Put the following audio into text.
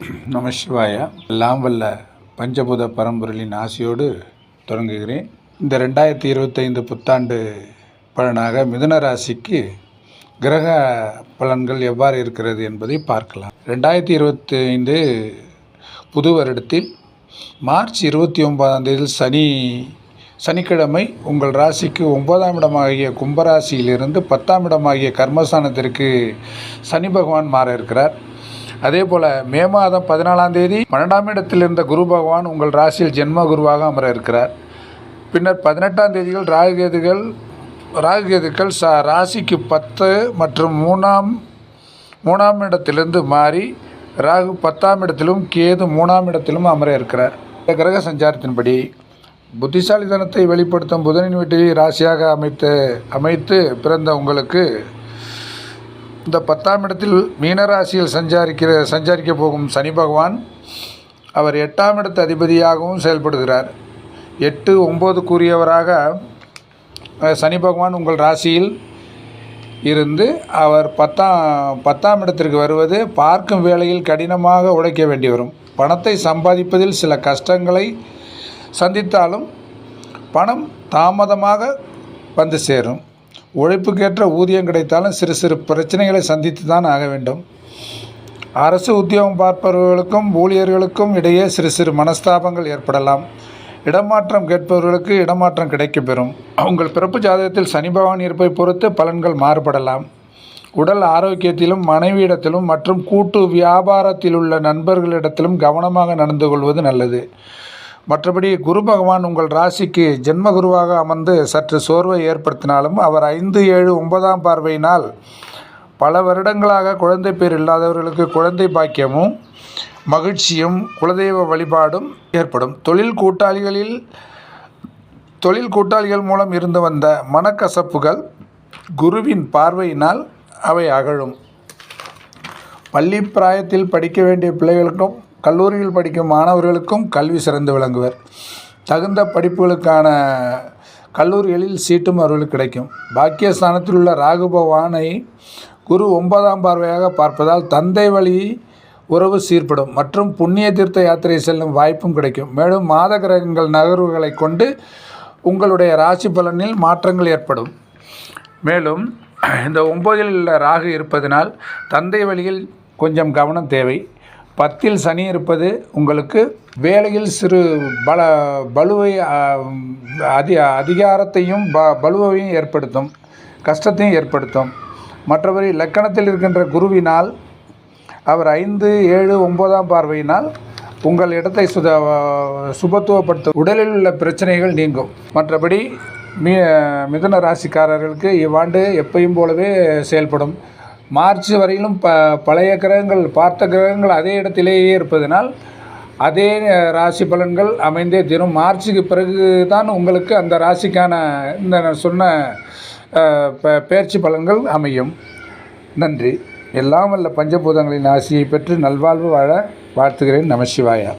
நம சிவாயா. எல்லாம் வல்ல பஞ்சபூத பரம்பொருளின் ஆசையோடு தொடங்குகிறேன். இந்த ரெண்டாயிரத்தி இருபத்தைந்து புத்தாண்டு பலனாக மிதுன ராசிக்கு கிரக பலன்கள் எவ்வாறு இருக்கிறது என்பதை பார்க்கலாம். ரெண்டாயிரத்தி இருபத்தி ஐந்து புது வருடத்தில் மார்ச் இருபத்தி ஒன்பதாம் தேதி சனி சனிக்கிழமை உங்கள் ராசிக்கு ஒன்பதாம் இடமாகிய கும்பராசியிலிருந்து பத்தாம் இடமாகிய கர்மஸ்தானத்திற்கு சனி பகவான் மாற இருக்கிறார். அதே போல் மே மாதம் பதினாலாம் தேதி பன்னெண்டாம் இடத்தில் இருந்த குரு பகவான் உங்கள் ராசியில் ஜென்ம குருவாக அமர இருக்கிறார். பின்னர் பதினெட்டாம் தேதிகள் ராகுகேதுகள் ராகுகேதுக்கள் ச ராசிக்கு பத்து மற்றும் மூணாம் மூணாம் இடத்திலிருந்து மாறி ராகு பத்தாம் இடத்திலும் கேது மூணாம் இடத்திலும் அமர இருக்கிறார். இந்த கிரக சஞ்சாரத்தின்படி புத்திசாலித்தனத்தை வெளிப்படுத்தும் புதனின் வீட்டில் ராசியாக அமைத்து அமைத்து பிறந்த உங்களுக்கு இந்த பத்தாம் இடத்தில் மீனராசியில் சஞ்சாரிக்கிற சஞ்சாரிக்க போகும் சனி பகவான் அவர் எட்டாம் இடத்து அதிபதியாகவும் செயல்படுகிறார். எட்டு ஒம்பது கூறியவராக சனி பகவான் உங்கள் ராசியில் இருந்து அவர் பத்தாம் பத்தாம் இடத்திற்கு வருவது பார்க்கும் வேளையில் கடினமாக உழைக்க வேண்டி வரும். பணத்தை சம்பாதிப்பதில் சில கஷ்டங்களை சந்தித்தாலும் பணம் தாமதமாக வந்து சேரும். உழைப்புக்கேற்ற ஊதியம் கிடைத்தாலும் சிறு சிறு பிரச்சனைகளை சந்தித்து தான் ஆக வேண்டும். அரசு உத்தியோகம் பார்ப்பவர்களுக்கும் ஊழியர்களுக்கும் இடையே சிறு சிறு மனஸ்தாபங்கள் ஏற்படலாம். இடமாற்றம் கேட்பவர்களுக்கு இடமாற்றம் கிடைக்கப்பெறும். உங்கள் பிறப்பு ஜாதகத்தில் சனி பகவான் இருப்பை பொறுத்து பலன்கள் மாறுபடலாம். உடல் ஆரோக்கியத்திலும் மனைவியிடத்திலும் மற்றும் கூட்டு வியாபாரத்தில் உள்ள நண்பர்களிடத்திலும் கவனமாக நடந்து கொள்வது நல்லது. மற்றபடி குரு பகவான் உங்கள் ராசிக்கு ஜென்ம குருவாக அமர்ந்து சற்று சோர்வை ஏற்படுத்தினாலும் அவர் ஐந்து ஏழு ஒன்பதாம் பார்வையினால் பல வருடங்களாக குழந்தை பேர் இல்லாதவர்களுக்கு குழந்தை பாக்கியமும் மகிழ்ச்சியும் குலதெய்வ வழிபாடும் ஏற்படும். தொழில் கூட்டாளிகளில் தொழில் கூட்டாளிகள் மூலம் இருந்து வந்த மனக்கசப்புகள் குருவின் பார்வையினால் அவை அகழும். பள்ளி பிராயத்தில் படிக்க வேண்டிய பிள்ளைகளுக்கும் கல்லூரியில் படிக்கும் மாணவர்களுக்கும் கல்வி சிறந்து விளங்குவர். தகுந்த படிப்புகளுக்கான கல்லூரிகளில் சீட்டும் அவர்களுக்கு கிடைக்கும். பாக்கியஸ்தானத்தில் உள்ள ராகு பகவானை குரு ஒன்பதாம் பார்வையாக பார்ப்பதால் தந்தை வழி உறவு சீர்படும் மற்றும் புண்ணிய தீர்த்த யாத்திரை செல்லும் வாய்ப்பும் கிடைக்கும். மேலும் மாத கிரகங்கள் நகர்வுகளை கொண்டு உங்களுடைய ராசி பலனில் மாற்றங்கள் ஏற்படும். மேலும் இந்த ஒன்பதில் உள்ள ராகு இருப்பதனால் தந்தை வழியில் கொஞ்சம் கவனம் தேவை. பத்தில் சனி இருப்பது உங்களுக்கு வேலையில் சிறு பல பலுவை அதி அதிகாரத்தையும் ப பலுவையும் ஏற்படுத்தும் கஷ்டத்தையும் ஏற்படுத்தும். மற்றபடி லக்கணத்தில் இருக்கின்ற குருவினால் அவர் ஐந்து ஏழு ஒன்பதாம் பார்வையினால் உங்கள் இடத்தை சுத சுபத்துவப்படுத்தும். உடலில் உள்ள பிரச்சனைகள் நீங்கும். மற்றபடி மீ மிதுன ராசிக்காரர்களுக்கு இவ்வாண்டு எப்பையும் போலவே செயல்படும். மார்ச் வரையிலும் ப பழைய கிரகங்கள் பார்த்த கிரகங்கள் அதே இடத்திலேயே இருப்பதனால் அதே ராசி பலன்கள் அமைந்தே தீரும். மார்ச்சுக்கு பிறகு தான் உங்களுக்கு அந்த ராசிக்கான இந்த நான் சொன்ன பயிற்சி பலன்கள் அமையும். நன்றி. எல்லாம் வல்ல பஞ்சபூதங்களின் ஆசியை பெற்று நல்வாழ்வு வாழ வாழ்த்துகிறேன். நமசிவாயா